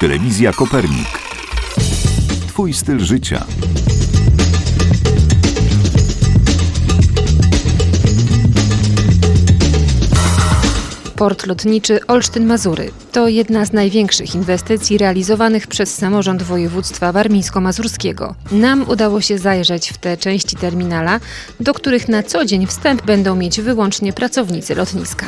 Telewizja Kopernik. Twój styl życia. Port lotniczy Olsztyn-Mazury to jedna z największych inwestycji realizowanych przez samorząd województwa warmińsko-mazurskiego. Nam udało się zajrzeć w te części terminala, do których na co dzień wstęp będą mieć wyłącznie pracownicy lotniska.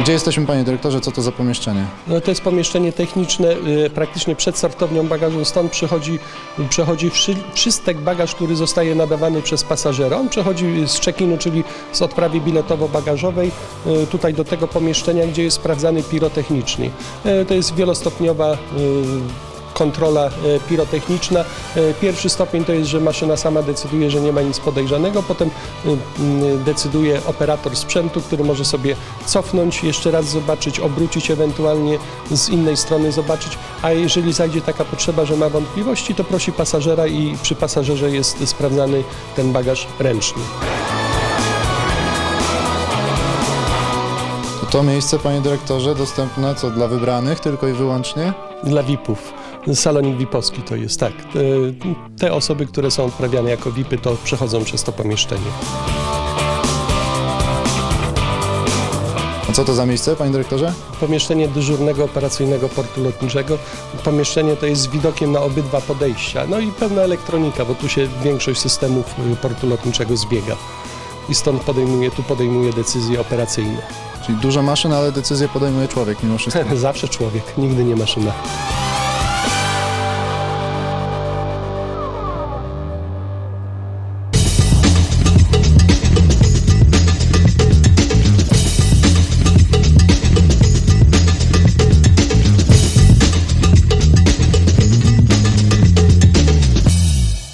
Gdzie jesteśmy, panie dyrektorze? Co to za pomieszczenie? No to jest pomieszczenie techniczne y, praktycznie przed sortownią bagażu. Stąd przechodzi, przechodzi wszy, wszystek bagaż, który zostaje nadawany przez pasażera. On przechodzi z check-inu, czyli z odprawy biletowo-bagażowej y, tutaj do tego pomieszczenia, gdzie jest sprawdzany pirotechnicznie. Y, To jest wielostopniowa kontrola e, pirotechniczna. E, Pierwszy stopień to jest, że maszyna sama decyduje, że nie ma nic podejrzanego, potem y, decyduje operator sprzętu, który może sobie cofnąć, jeszcze raz zobaczyć, obrócić ewentualnie z innej strony zobaczyć, a jeżeli zajdzie taka potrzeba, że ma wątpliwości, to prosi pasażera i przy pasażerze jest sprawdzany ten bagaż ręcznie. To, to miejsce, panie dyrektorze, dostępne co dla wybranych tylko i wyłącznie? Dla VIP-ów. Salonik VIP-owski to jest tak. Te, osoby, które są odprawiane jako VIP-y, to przechodzą przez to pomieszczenie. A co to za miejsce, panie dyrektorze? Pomieszczenie dyżurnego operacyjnego portu lotniczego. Pomieszczenie to jest z widokiem na obydwa podejścia. No i pełna elektronika, bo tu się większość systemów y, portu lotniczego zbiega. I stąd podejmuje, tu podejmuje decyzje operacyjne. Czyli dużo maszyn, ale decyzję podejmuje człowiek mimo wszystko. Zawsze człowiek, nigdy nie maszyna.